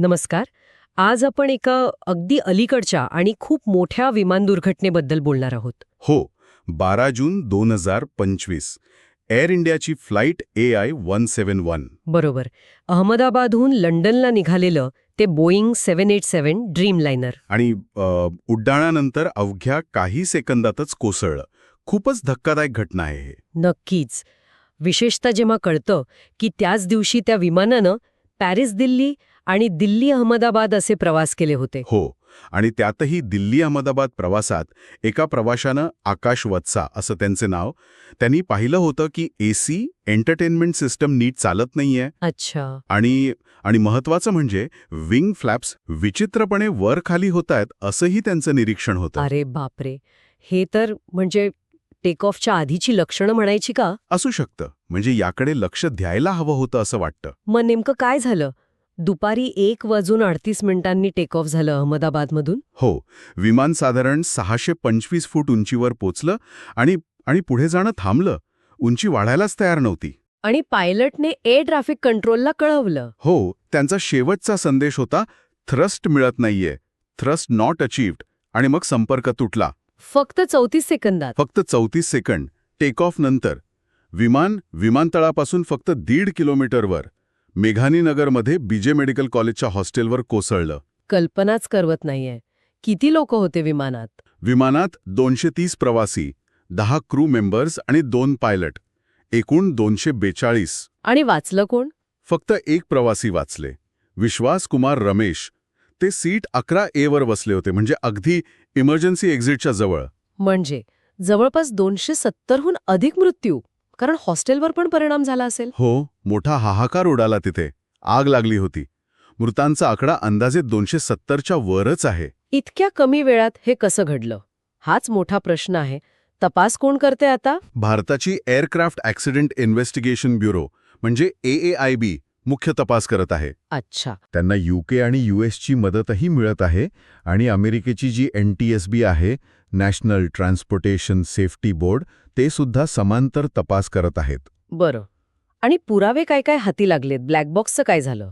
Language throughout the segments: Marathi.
नमस्कार. आज आपण एका अगदी अलीकडच्या आणि खूप मोठ्या विमान दुर्घटनेबद्दल बोलणार आहोत. हो बारा जून दोन हजार पंचवीस एअर इंडियाची flight A I one seven one. बरोबर. अहमदाबादहून लंडनला निघालेलं ते Boeing seven eight seven Dreamliner आणि अ, उड्डाणानंतर अवघ्या काही सेकंदातच कोसळलं. खूपच धक्कादायक घटना आहे हे. नक्कीच. विशेषतः जेव्हा कळतं की त्याच दिवशी त्या विमानानं पॅरिस दिल्ली आणि दिल्ली अहमदाबाद असे प्रवास केले होते. हो आणि त्यातही दिल्ली अहमदाबाद प्रवासात एका प्रवाशानं आकाश वत्सा असं त्यांचे नाव त्यांनी पाहिलं होतं की एसी एंटरटेनमेंट सिस्टम नीट चालत नाहीये. अच्छा. आणि आणि महत्वाचं म्हणजे विंग फ्लॅप्स विचित्रपणे वर खाली होत आहेत असंही त्यांचं निरीक्षण होतं. अरे बापरे. हे तर म्हणजे टेक ऑफच्या आधीची लक्षणं म्हणायची का? असू शकतं. म्हणजे याकडे लक्ष द्यायला हवं होतं असं वाटतं. मग नेमकं काय झालं? दुपारी एक वाजून अडतीस मिनिटांनी टेक ऑफ झालं अहमदाबादमधून? हो. विमान साधारण सहाशे पंचवीस फूट उंचीवर पोचलं आणि आणि पुढे जाणं थांबलं. उंची वाढायलाच तयार नव्हती. आणि पायलटने एअर ट्रॅफिक कंट्रोलला कळवलं. हो त्यांचा शेवटचा संदेश होता थ्रस्ट मिळत नाहीये. थ्रस्ट नॉट अचीव्ड आणि मग संपर्क तुटला. फक्त चौतीस सेकंदात. फक्त चौतीस सेकंड. टेक ऑफ नंतर. विमान विमानतळापासून फक्त दीड किलोमीटरवर. मेघानीनगरमध्ये बीजे मेडिकल कॉलेजच्या हॉस्टेलवर कोसळलं. कल्पनाच करवत नाहीये. किती लोक होते विमानात? विमानात दोनशे तीस प्रवासी दहा क्रू मेंबर्स आणि दोन पायलट एकूण दोनशे बेचाळीस. आणि वाचलं कोण? फक्त एक प्रवासी वाचले. विश्वास कुमार रमेश. ते सीट अकरा ए वर बसले होते म्हणजे अगदी इमर्जन्सी एक्झिटच्या जवळ. म्हणजे जवळपास दोनशे सत्तरहून अधिक मृत्यू. कारण हॉस्टेलवर पण परिणाम झाला असेल. हो मोठा हाहाकार उडाला तिथे. आग लागली होती. मृतांचा आकडा अंदाजे दोनशे सत्तरच्या वरच आहे. इतक्या कमी वेळात हे कसं घडलं? हाच मोठा प्रश्न आहे. तपास कोण करते आता? भारताची एअरक्राफ्ट ॲक्सिडेंट इन्व्हेस्टिगेशन ब्युरो म्हणजे ए आय बी मुख्य तपास करत आहे. अच्छा. त्यांना यूके आणि यूएसची मदतही मिळत आहे आणि अमेरिकेची जी एन टी एस बी आहे नॅशनल ट्रान्सपोर्टेशन सेफ्टी बोर्ड ते सुद्धा समांतर तपास करत आहेत. बरं. आणि पुरावे काय काय हाती लागलेत? ब्लॅक बॉक्सचं काय झालं?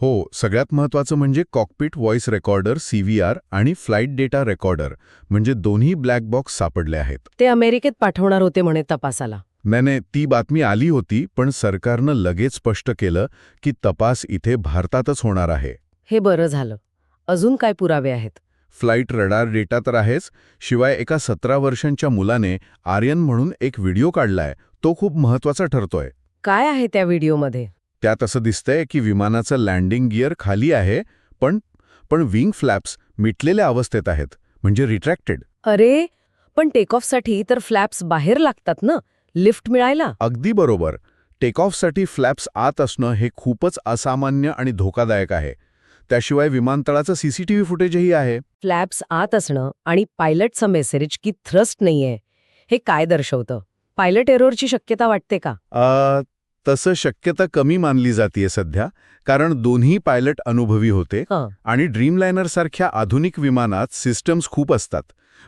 हो सगळ्यात महत्त्वाचं म्हणजे कॉकपिट व्हॉइस रेकॉर्डर सीव्हीआर आणि फ्लाईट डेटा रेकॉर्डर म्हणजे दोन्ही ब्लॅक बॉक्स सापडले आहेत. ते अमेरिकेत पाठवणार होते म्हणे तपासाला. नाही नाही ती बातमी आली होती पण सरकारनं लगेच स्पष्ट केलं की तपास इथे भारतातच होणार आहे. हे बरं झालं. अजून काय पुरावे आहेत? फ्लाईट रडार डेटा तर आहेच शिवाय एका सतरा वर्षांच्या मुलाने आर्यन म्हणून एक व्हिडिओ काढलाय तो खूप महत्त्वाचा ठरतोय. काय आहे त्या व्हिडिओमध्ये? त्यात असं दिसतंय की विमानाचं लँडिंग गिअर खाली आहे पण पण विंग फ्लॅप्स मिटलेल्या अवस्थेत आहेत म्हणजे रिट्रॅक्टेड. अरे पण टेक ऑफसाठी तर फ्लॅप्स बाहेर लागतात ना लिफ्ट मिळायला? अगदी बरोबर. टेक ऑफसाठी फ्लॅप्स आत असणं हे खूपच असामान्य आणि धोकादायक आहे. त्याशिवाय विमानतळाचं सीसीटीव्ही फुटेजही आहे. फ्लॅप्स आत असणं आणि पायलटचा मेसेज की थ्रस्ट नाहीये हे काय दर्शवतं? पायलट एरोरची शक्यता वाटते का? तसं शक्यता कमी मानली जातीये सध्या कारण दोन्ही पायलट अनुभवी होते आणि ड्रीमलायनर सारख्या आधुनिक विमानात सिस्टम्स खूप असतात.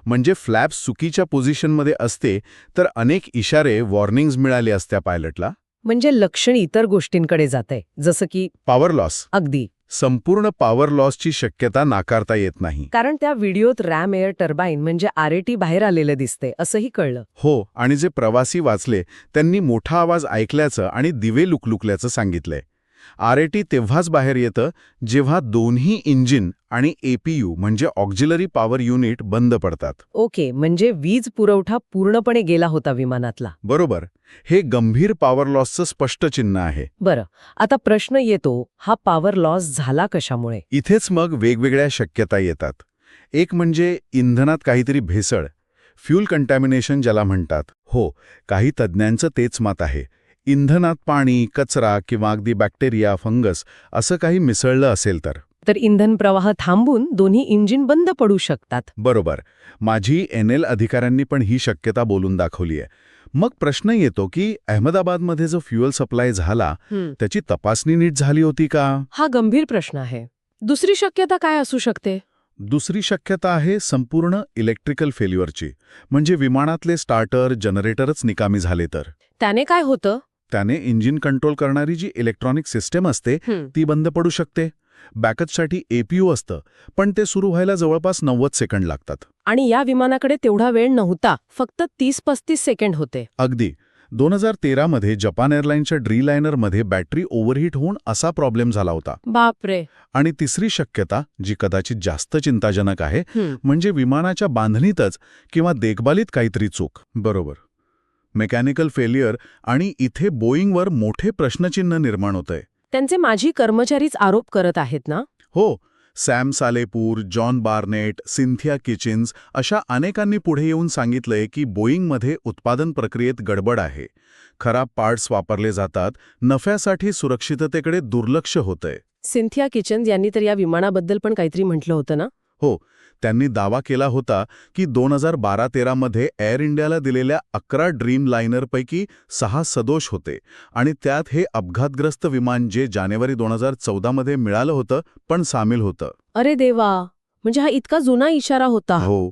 म्हणजे फ्लॅप्स चुकीच्या पोझिशनमध्ये असते तर अनेक इशारे वॉर्निंग्ज मिळाले असत्या पायलटला. म्हणजे लक्षण इतर गोष्टींकडे जाते जसं की पॉवर लॉस. अगदी. संपूर्ण पॉवर लॉसची शक्यता नाकारता येत नाही. कारण त्या व्हिडिओत रॅम एअर टर्बाईन म्हणजे आरएटी बाहेर आलेलं दिसते असंही कळलं. हो आणि जे प्रवासी वाचले त्यांनी मोठा आवाज ऐकल्याचं आणि दिवे लुकलुकल्याचं सांगितलंय. आरएटी तेव्हाच बाहेर येतं जेव्हा दोन्ही इंजिन आणि एपीयू म्हणजे ऑक्झिलरी पॉवर युनिट बंद पडतात. ओके म्हणजे वीज पुरवठा पूर्णपणे गेला होता विमानातला. बरोबर. हे गंभीर पॉवर लॉसचं स्पष्ट चिन्ह आहे. बरं आता प्रश्न येतो हा पॉवर लॉस झाला कशामुळे? इथेच मग वेगवेगळ्या शक्यता येतात. एक म्हणजे इंधनात काहीतरी भेसळ फ्यूल कंटॅमिनेशन ज्याला म्हणतात. हो काही तज्ज्ञांचं तेच मत आहे. इंधनात पाणी कचरा किंवा अगदी बॅक्टेरिया फंगस असं काही मिसळलं असेल तर? तर इंधन प्रवाह थांबून दोन्ही इंजिन बंद पडू शकतात. बरोबर. माझी एन एल अधिकाऱ्यांनी पण ही शक्यता बोलून दाखवली आहे. मग प्रश्न येतो की अहमदाबादमध्ये जो फ्युएल सप्लाय झाला त्याची तपासणी नीट झाली होती का? हा गंभीर प्रश्न आहे. दुसरी शक्यता काय असू शकते? दुसरी शक्यता आहे संपूर्ण इलेक्ट्रिकल फेल्युअरची. म्हणजे विमानातले स्टार्टर जनरेटरच निकामी झाले तर. त्याने काय होतं? त्याने इंजिन कंट्रोल करणारी जी इलेक्ट्रॉनिक सिस्टम असते ती बंद पडू शकते. बॅकअपसाठी एपीयू असतं पण ते सुरू व्हायला जवळपास नव्वद सेकंड लागतात. आणि या विमानाकडे तेवढा वेळ नव्हता फक्त तीस पस्तीस सेकंड होते. अगदी. दोन हजार तेरामध्ये जपान एअरलाईनच्या ड्रीलायनरमध्ये बॅटरी ओव्हरहीट होऊन असा प्रॉब्लेम झाला होता. बापरे. आणि तिसरी शक्यता जी कदाचित जास्त चिंताजनक आहे. म्हणजे विमानाच्या बांधणीतच किंवा देखभालीत काहीतरी चूक. बरोबर. मेकॅनिकल फेलियर आणि इथे बोईंगवर मोठे प्रश्नचिन्ह निर्माण होतंय. त्यांचे माजी कर्मचारीच आरोप करत आहेत ना? हो Sam Salepur John Barnett Cynthia Kitchens अशा अनेकांनी पुढे येऊन सांगितलंय की बोईंगमध्ये उत्पादन प्रक्रियेत गडबड आहे. खराब पार्ट्स वापरले जातात नफ्यासाठी सुरक्षिततेकडे दुर्लक्ष होतंय. सिंथिया किचन यांनी तर या विमानाबद्दल पण काहीतरी म्हटलं होतं ना? हो त्यांनी दावा केला होता की दोन हजार बारा तेरामध्ये एअर इंडियाला दिलेल्या अकरा ड्रीम लायनरपैकी सहा सदोष होते आणि त्यात हे अपघातग्रस्त विमान जे जानेवारी दोन हजार चौदामध्ये मिळालं होतं पण सामील होतं. अरे देवा! म्हणजे हा इतका जुना इशारा होता. हो.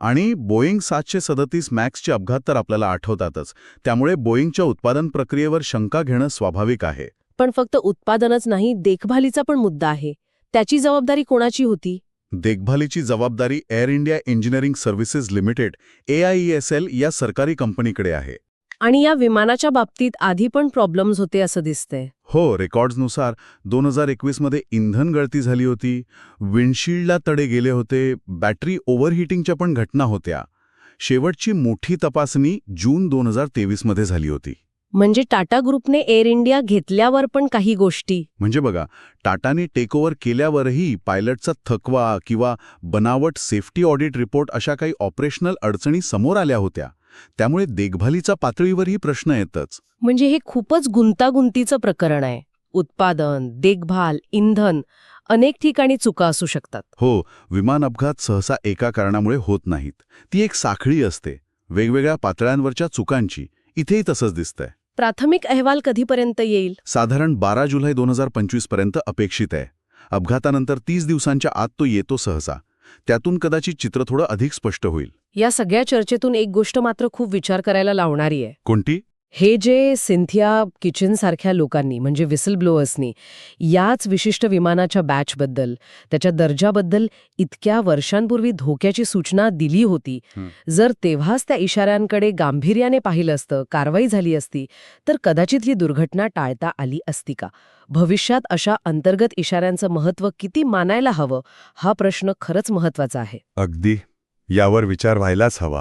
आणि बोईंग सातशे सदतीस मॅक्सचे अपघात तर आपल्याला आठवतातच. त्यामुळे बोईंगच्या उत्पादन प्रक्रियेवर शंका घेणं स्वाभाविक आहे. पण फक्त उत्पादनच नाही देखभालीचा पण मुद्दा आहे. त्याची जबाबदारी कोणाची होती? देखभालीची जबाबदारी Air India engineering services limited AIESL या सरकारी कंपनीकडे आहे. आणि या विमानाच्या बाबतीत आधी पण प्रॉब्लेम्स होते असं दिसतंय. हो रेकॉर्ड्सनुसार दोन हजार एकवीसमध्ये इंधन गळती झाली होती विंडशिल्डला तडे गेले होते बॅटरी ओव्हरहीटिंगच्या पण घटना होत्या. शेवटची मोठी तपासणी जून दोन हजार तेवीसमध्ये झाली होती. म्हणजे टाटा ग्रुपने एअर इंडिया घेतल्यावर पण काही गोष्टी. म्हणजे बघा टाटाने टेकओव्हर केल्यावरही पायलटचा थकवा किंवा बनावट सेफ्टी ऑडिट रिपोर्ट अशा काही ऑपरेशनल अडचणी समोर आल्या होत्या. त्यामुळे देखभालीचा पातळीवरही प्रश्न येतच. म्हणजे हे खूपच गुंतागुंतीचं प्रकरण आहे. उत्पादन देखभाल इंधन अनेक ठिकाणी चुका असू शकतात. हो विमान अपघात सहसा एका कारणामुळे होत नाहीत. ती एक साखळी असते. वेगवेगळ्या पातळ्यांवरच्या चुकांची. इथेही तसंच दिसतंय. प्राथमिक अहवाल कधीपर्यंत येईल? साधारण बारा जुलै दोन हजार पंचवीसपर्यंत अपेक्षित आहे. अपघातानंतर तीस दिवसांच्या आत तो येतो सहसा. त्यातून कदाचित चित्र थोडं अधिक स्पष्ट होईल. या सगळ्या चर्चेतून एक गोष्ट मात्र खूप विचार करायला लावणारी आहे. कोणती? हे जे सिंथिया किचन सारख्या लोकांनी म्हणजे विसल ब्लोअर्सनी याच विशिष्ट विमानाच्या बॅचबद्दल त्याच्या दर्जाबद्दल इतक्या वर्षांपूर्वी धोक्याची सूचना दिली होती. जर तेव्हाच त्या इशाऱ्यांकडे गांभीर्याने पाहिलं असतं कारवाई झाली असती तर कदाचित ही दुर्घटना टाळता आली असती का? भविष्यात अशा अंतर्गत इशाऱ्यांचं महत्त्व किती मानायला हवं हा प्रश्न खरंच महत्त्वाचा आहे. अगदी. यावर विचार व्हायलाच हवा.